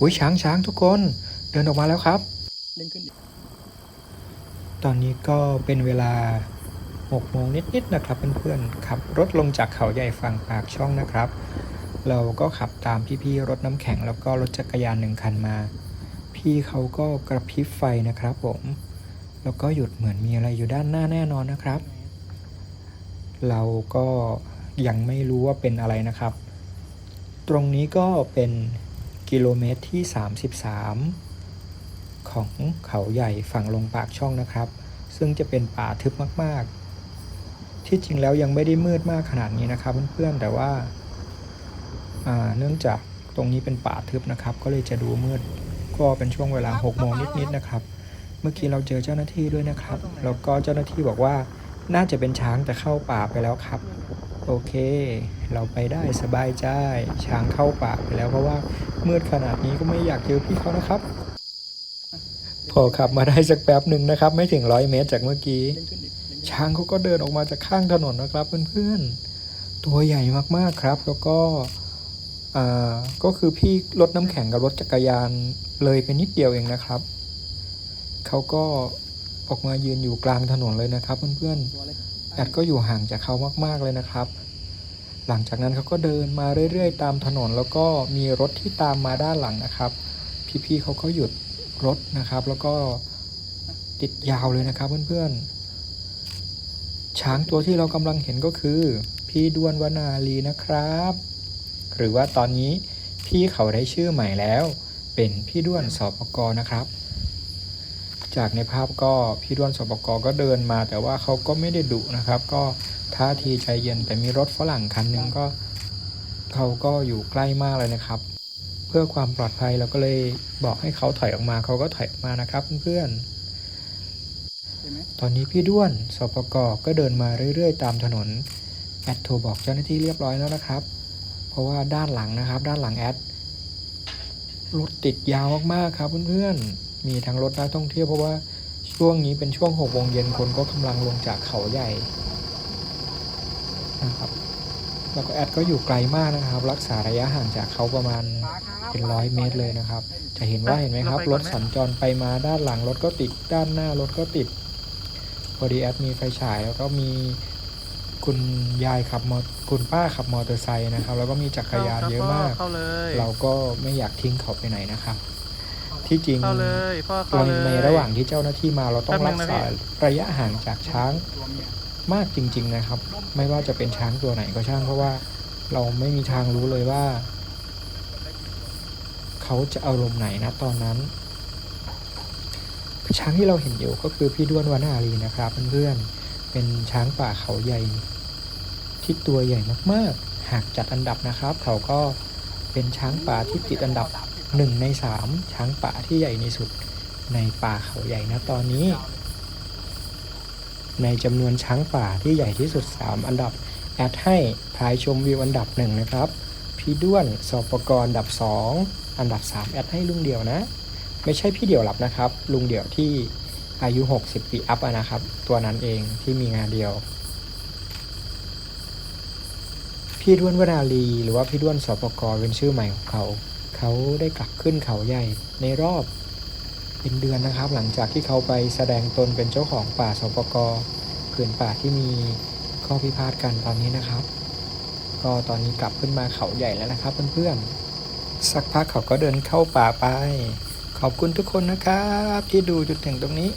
อุ้ยช้างช้างทุกคนเดินออกมาแล้วครับเล่นขึ้นตอนนี้ก็เป็นเวลา6โมงนิดๆนะครับเพื่อนๆขับรถลงจากเขาใหญ่ฝั่งปากช่องนะครับ เราก็ขับตามพี่ๆรถน้ำแข็งแล้วก็รถจักรยานหนึ่งคันมา พี่เขาก็กระพริบไฟนะครับผม แล้วก็หยุดเหมือนมีอะไรอยู่ด้านหน้าแน่นอนนะครับ เราก็ยังไม่รู้ว่าเป็นอะไรนะครับ ตรงนี้ก็เป็น กิโลเมตรที่ 33 ของเขาใหญ่ฝั่งลงปากช่องนะครับ ซึ่งจะเป็นป่าทึบมาก ๆ ที่จริงแล้วยังไม่ได้มืดมากขนาดนี้นะครับเพื่อนๆแต่ว่าาเนื่องจากตรงนี้เป็นป่าทึบนะครับ ก็เลยจะดูมืดก็เป็นช่วงเวลา6โมงนิด ๆ นะครับ เมื่อกี้เราเจอเจ้าหน้าที่ด้วยนะครับ แล้วก็เจ้าหน้าที่บอกว่าน่าจะเป็นช้างแต่เข้าป่าไปแล้วครับ โอเค เราไปได้สบายใจช้างเข้าป่าไปแล้วเพราะว่ามืดขนาดนี้ก็ไม่อยากเจอพี่เขานะครับ พอขับมาได้สักแป๊บหนึ่งนะครับ ไม่ถึงร้อยเมตรจากเมื่อกี้เล่นขึ้นดิเล่นช้างเขาก็เดินออกมาจากข้างถนนนะครับเพื่อนๆตัวใหญ่มากๆครับ แล้วก็อ่าก็คือพี่รถน้ำแข็งกับรถจักรยานเลยไปนิดเดียวเองนะครับเขาก็ออกมายืนอยู่กลางถนนเลยนะครับ เพื่อนตัวเล็กๆแอดก็อยู่ห่างจากเขามากๆเลยนะครับ หลังจากนั้นเขาก็เดินมาเรื่อยๆ ตามถนน แล้วก็มีรถที่ตามมาด้านหลังนะครับ พี่ๆเขาก็หยุดรถนะครับ แล้วก็ติดยาวเลยนะครับเพื่อนๆ ช้างตัวที่เรากำลังเห็นก็คือ พี่ด้วนวนาลีนะครับ หรือว่าตอนนี้พี่เขาได้ชื่อใหม่แล้ว เป็นพี่ด้วนสปกนะครับ จากในภาพก็พี่ด้วนสปกก็เดินมาแต่ว่าเขาก็ไม่ได้ดุนะครับ ก็ ท่าทีใจเย็นแต่มีรถฝรั่งคันหนึงก็เขาก็อยู่ใกล้มากเลยนะครับ เพื่อความปลอดภัยเราก็เลยบอกให้เขาถอยออกมาเขาก็ถอยออกมานะครับเพื่อนๆใช่ไหมตอนนี้พี่ด้วนสปกก็เดินมาเรื่อยๆ ตามถนนแอดโทรบอกเจ้าหน้าที่เรียบร้อยแล้วนะครับ เพราะว่าด้านหลังนะครับ ด้านหลังแอดรถติดยาวมากๆครับเพื่อนๆมีทั้งรถนักท่องเที่ยวเพราะว่าช่วงนี้เป็นช่วงหกโมงเย็นคนก็กำลังลงจากเขาใหญ่ นะครับแล้วก็แอดก็อยู่ไกลมากนะครับ รักษาระยะห่างจากเขาประมาณเป็นร้อยเมตรเลยนะครับ จะเห็นว่าเห็นไหมครับ รถสัญจรไปมาด้านหลังรถก็ติดด้านหน้ารถก็ติด พอดีแอดมีไฟฉายแล้วก็มีคุณยายขับมอคุณป้าขับมอเตอร์ไซค์นะครับ แล้วก็มีจักรยานเยอะมากเข้าเลยเราก็ไม่อยากทิ้งเขาไปไหนนะครับ ที่จริงเข้าเลยพ่อเข้าเราเลยในระหว่างที่เจ้าหน้าที่มาเราต้องแป๊รับนึกงนะษาพี่ระยะห่างจากช้างตัวเมากจริง ๆนะครับ ไม่ว่าจะเป็นช้างตัวไหนก็ช่างเพราะว่าเราไม่มีทางรู้เลยว่า เขาจะอารมณ์ไหนนะตอนนั้นช้างที่เราเห็นอยู่ก็คือพี่ด้วนวานารีนะครับเพื่อนๆเป็นช้างป่าเขาใหญ่ ที่ตัวใหญ่มากๆ หากจัดอันดับนะครับ เขาก็เป็นช้างป่าที่ติดอันดับหนึ่งในสามช้างป่าที่ใหญ่ที่สุดในป่าเขาใหญ่นะตอนนี้ ในจำนวนช้างป่าที่ใหญ่ที่สุด 3 อันดับ แอดให้พายชมวิวอันดับหนึ่งนะครับ พี่ด้วนสปกรอันดับ 2 อันดับ 3 แอดให้ลุงเดี่ยวนะ ไม่ใช่พี่เดี่ยวหลับนะครับ ลุงเดี่ยวที่อายุ 60 ปีอัพนะครับ ตัวนั้นเองที่มีงานเดียว พี่ด้วนวนาลี หรือว่าพี่ด้วนสปกรเป็นชื่อใหม่ของเขา เขาได้กลับขึ้นเขาใหญ่ในรอบ เป็นเดือนนะครับ หลังจากที่เขาไปแสดงตนเป็นเจ้าของป่าสปกผืนป่าที่มีข้อพิพาทกันตอนนี้นะครับ ก็ตอนนี้กลับขึ้นมาเขาใหญ่แล้วนะครับเพื่อนๆสักพักเขาก็เดินเข้าป่าไป ขอบคุณทุกคนนะครับ ที่ดูจนถึงตรงนี้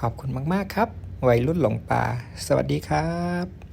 ขอบคุณมากๆครับ วัยรุ่นหลงป่า สวัสดีครับ